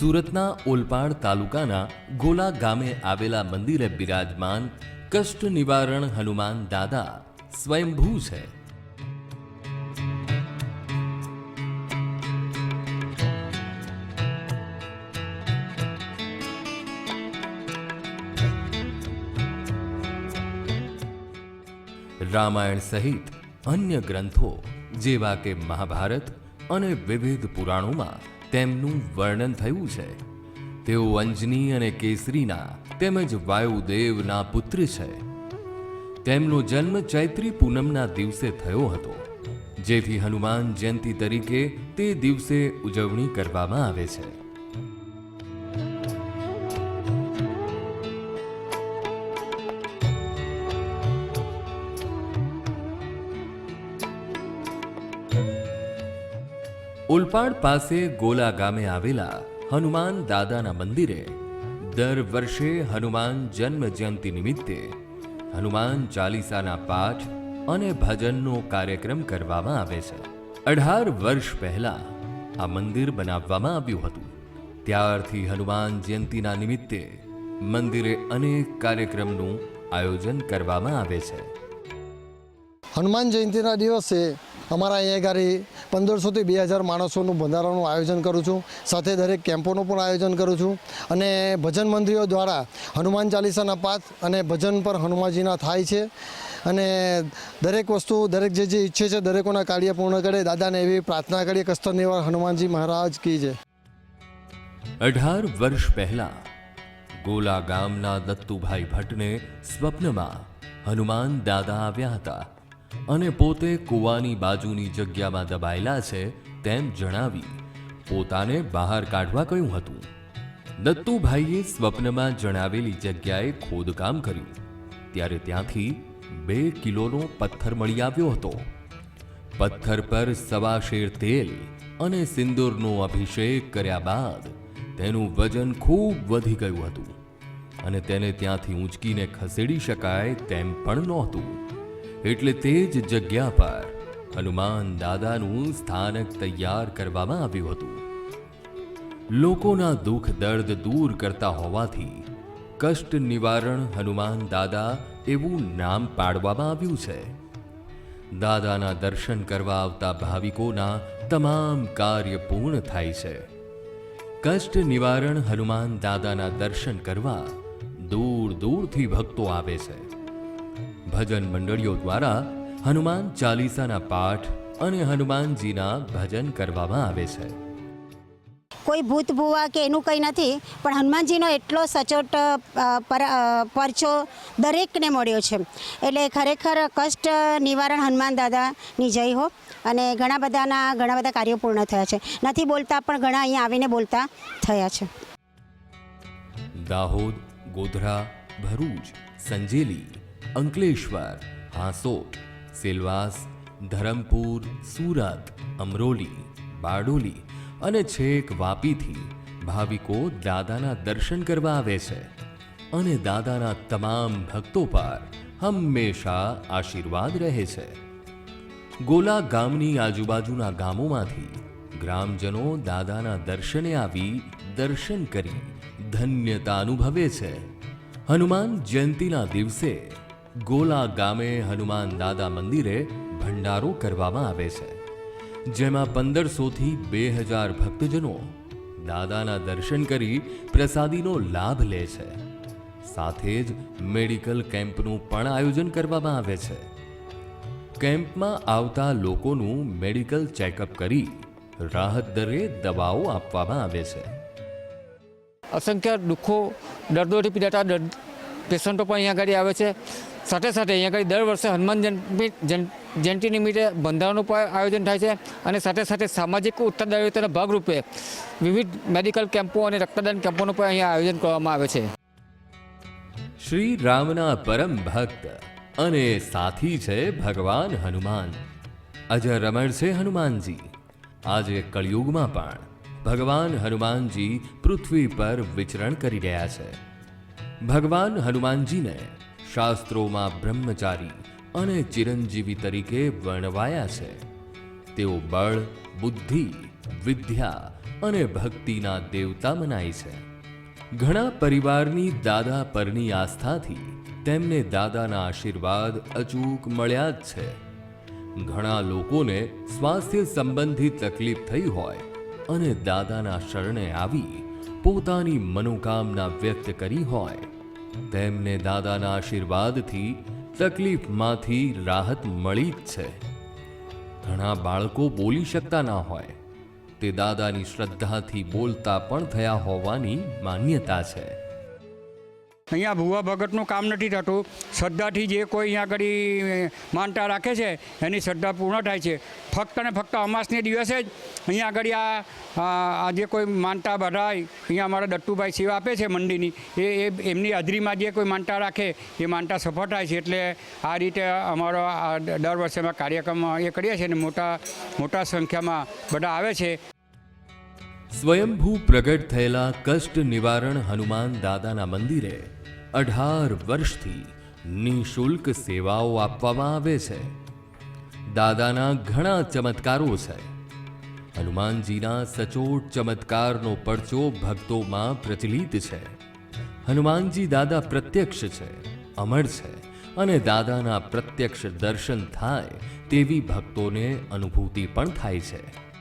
સુરતના ઓલપાડ તાલુકાના ગોલા ગામે આવેલા મંદિરે બિરાજમાન કષ્ટ નિવારણ હનુમાન દાદા સ્વયંભૂ છે. રામાયણ સહિત અન્ય ગ્રંથો જેવા કે મહાભારત અને વિવિધ પુરાણોમાં તેમનું વર્ણન થયું છે. તેઓ અંજની અને કેસરીના તેમજ વાયુદેવના પુત્ર છે. તેમનો જન્મ ચૈત્રી પૂનમના દિવસે થયો હતો, જેથી હનુમાન જયંતિ તરીકે તે દિવસે ઉજવણી કરવામાં આવે છે. ઉલપાડ પાસે ગોલા ગામે આવેલા હનુમાન દાદાના મંદિરે દર વર્ષે હનુમાન જન્મ જયંતિ નિમિત્તે હનુમાન ચાલીસાના પાઠ અને ભજનનો કાર્યક્રમ કરવામાં આવે છે. અઢાર વર્ષ પહેલા આ મંદિર બનાવવામાં આવ્યું હતું. ત્યારથી હનુમાન જયંતિના નિમિત્તે મંદિરે અનેક કાર્યક્રમનું આયોજન કરવામાં આવે છે. હનુમાન જયંતિના દિવસે અમારા અહીંયા ગાડી પંદરસોથી બે હજાર માણસોનું બંધારાનું આયોજન કરું છું. સાથે દરેક કેમ્પોનું પણ આયોજન કરું છું. અને ભજન મંત્રીઓ દ્વારા હનુમાન ચાલીસાના પાઠ અને ભજન પર હનુમાનજીના થાય છે. અને દરેક વસ્તુ, દરેક જે જે ઈચ્છે છે, દરેકોના કાર્ય પૂર્ણ કરે. દાદાને એવી પ્રાર્થના કરીએ કસ્તર નિવાર હનુમાનજી મહારાજ કી છે અઢાર વર્ષ પહેલા ગોલા ગામના દત્તુભાઈ ભટ્ટને સ્વપ્નમાં હનુમાન દાદા આવ્યા હતા. અને પોતે કૂવાની બાજુની જગ્યામાં દબાયેલા છે તેમ જણાવી પોતાને બહાર કાઢવા કહ્યું હતું. દત્તુભાઈએ સ્વપ્નમાં જણાવેલી જગ્યાએ ખોદકામ કર્યું. ત્યારે ત્યાંથી બે કિલોનો પથ્થર મળી આવ્યો હતો. પથ્થર પર સવા શેર તેલ અને સિંદૂરનો અભિષેક કર્યા બાદ તેનું વજન ખૂબ વધી ગયું હતું અને તેને ત્યાંથી ઊંચકીને ખસેડી શકાય તેમ પણ નહોતું. એટલે તે જ જગ્યા પર હનુમાન દાદાનું સ્થાનક તૈયાર કરવામાં આવ્યું હતું. લોકોના દુઃખ દર્દ દૂર કરતા હોવાથી કષ્ટ નિવારણ હનુમાન દાદા એવું નામ પાડવામાં આવ્યું છે. દાદાના દર્શન કરવા આવતા ભાવિકોના તમામ કાર્ય પૂર્ણ થાય છે. કષ્ટ નિવારણ હનુમાન દાદાના દર્શન કરવા દૂર દૂરથી ભક્તો આવે છે. ભજન મંડળીઓ દ્વારા હનુમાન ચાલીસાના પાઠ અને હનુમાનજીના ભજન કરવામાં આવે છે. કોઈ ભૂત ભૂવા કે એનું કંઈ નથી પણ હનુમાનજીનો એટલો સચોટ પર પરચો દરેકને મળ્યો છે. એટલે ખરેખર કષ્ટ નિવારણ હનુમાન દાદાની જય હો. અને ઘણા બધાના ઘણા બધા કાર્યો પૂર્ણ થયા છે. નથી બોલતા પણ ઘણા અહીંયા આવીને બોલતા થયા છે. દાહોદ ગોધરા ભરૂચ સંજેલી. અંકલેશ્વર, હાંસોટ, સેલવાસ, ધરમપુર, સુરત, અમરોલી, બારડોલી અને છેક વાપીથી ભાવિકો દાદાના દર્શન કરવા આવે છે અને દાદાના તમામ ભક્તો પર હંમેશા આશીર્વાદ રહે છે. ગોલા ગામની આજુબાજુના ગામોમાંથી ગ્રામજનો દાદાના દર્શને આવી દર્શન કરી ધન્યતા અનુભવે છે. હનુમાન જયંતિના દિવસે ગોલા ગામે હનુમાન દાદા મંદિરે ભંડારો કરવામાં આવે છે, જેમાં પંદરસોથી બે હજાર ભક્તજનો દાદાના દર્શન કરી પ્રસાદીનો લાભ લે છે. સાથે જ મેડિકલ કેમ્પનું પણ આયોજન કરવામાં આવે છે. કેમ્પમાં આવતા લોકોનું મેડિકલ ચેકઅપ કરી રાહત દરે દવાઓ આપવામાં આવે છે. અસંખ્ય દુઃખો, દર્દોથી પીડાતા પેશન્ટો પણ અહીંયા આગળ આવે છે. સાથે સાથે અહીંયા આગળ દર વર્ષે હનુમાન જયંતિ જયં- જયંતિ નિમિત્તે બંધારણનું પણ આયોજન થાય છે અને સાથે સાથે સામાજિક ઉત્તરદાયિત્વના ભાગરૂપે વિવિધ મેડિકલ કેમ્પો અને રક્તદાન કેમ્પોનું પણ અહીંયા આયોજન કરવામાં આવે છે. શ્રી રામના પરમ ભક્ત અને સાથી છે ભગવાન હનુમાન. અજય રમણ છે હનુમાનજી. આજે કળિયુગમાં પણ ભગવાન હનુમાનજી પૃથ્વી પર વિચરણ કરી રહ્યા છે. ભગવાન હનુમાનજીને શાસ્ત્રોમાં બ્રહ્મચારી અને ચિરંજીવી તરીકે વર્ણવાયા છે. તેઓ બળ, બુદ્ધિ, વિદ્યા અને ભક્તિના દેવતા મનાય છે. ઘણા પરિવારની દાદા પરની આસ્થાથી તેમને દાદાના આશીર્વાદ અચૂક મળ્યા જ છે. ઘણા લોકોને સ્વાસ્થ્ય સંબંધી તકલીફ થઈ હોય અને દાદાના શરણે આવી પોતાની મનોકામના વ્યક્ત કરી હોય તેમને દાદાના આશીર્વાદથી તકલીફમાંથી રાહત મળી જ છે. ઘણા બાળકો બોલી શકતા ના હોય. તે દાદાની શ્રદ્ધાથી બોલતા પણ થયા હોવાની માન્યતા છે. અહીંયા ભૂવા ભગતનું કામ નથી થતું. શ્રદ્ધાથી જે કોઈ અહીંયા આગળ માનતા રાખે છે, એની શ્રદ્ધા પૂર્ણ થાય છે. ફક્ત ને ફક્ત અમાસને દિવસે જ અહીંયા આગળ આ જે કોઈ માનતા બધાય અહીંયા અમારા દત્તુભાઈ સેવા આપે છે મંડીની એ એ એમની હાજરીમાં જે કોઈ માનતા રાખે, એ માનતા સફળ થાય છે. એટલે આ રીતે અમારો આ દર વર્ષે અમે કાર્યક્રમ એ કરીએ છીએ અને મોટા મોટા સંખ્યામાં બધા આવે છે. સ્વયંભૂ પ્રગટ થયેલા કષ્ટ નિવારણ હનુમાન દાદાના મંદિરે અઢાર વર્ષથી નિઃશુલ્ક સેવાઓ આપવામાં આવે છે. દાદાના ઘણા ચમત્કારો છે. હનુમાનજીના સચોટ ચમત્કારનો પરચો ભક્તોમાં પ્રચલિત છે. હનુમાનજી દાદા પ્રત્યક્ષ છે, અમર છે અને દાદાના પ્રત્યક્ષ દર્શન થાય તેવી ભક્તોને અનુભૂતિ પણ થાય છે.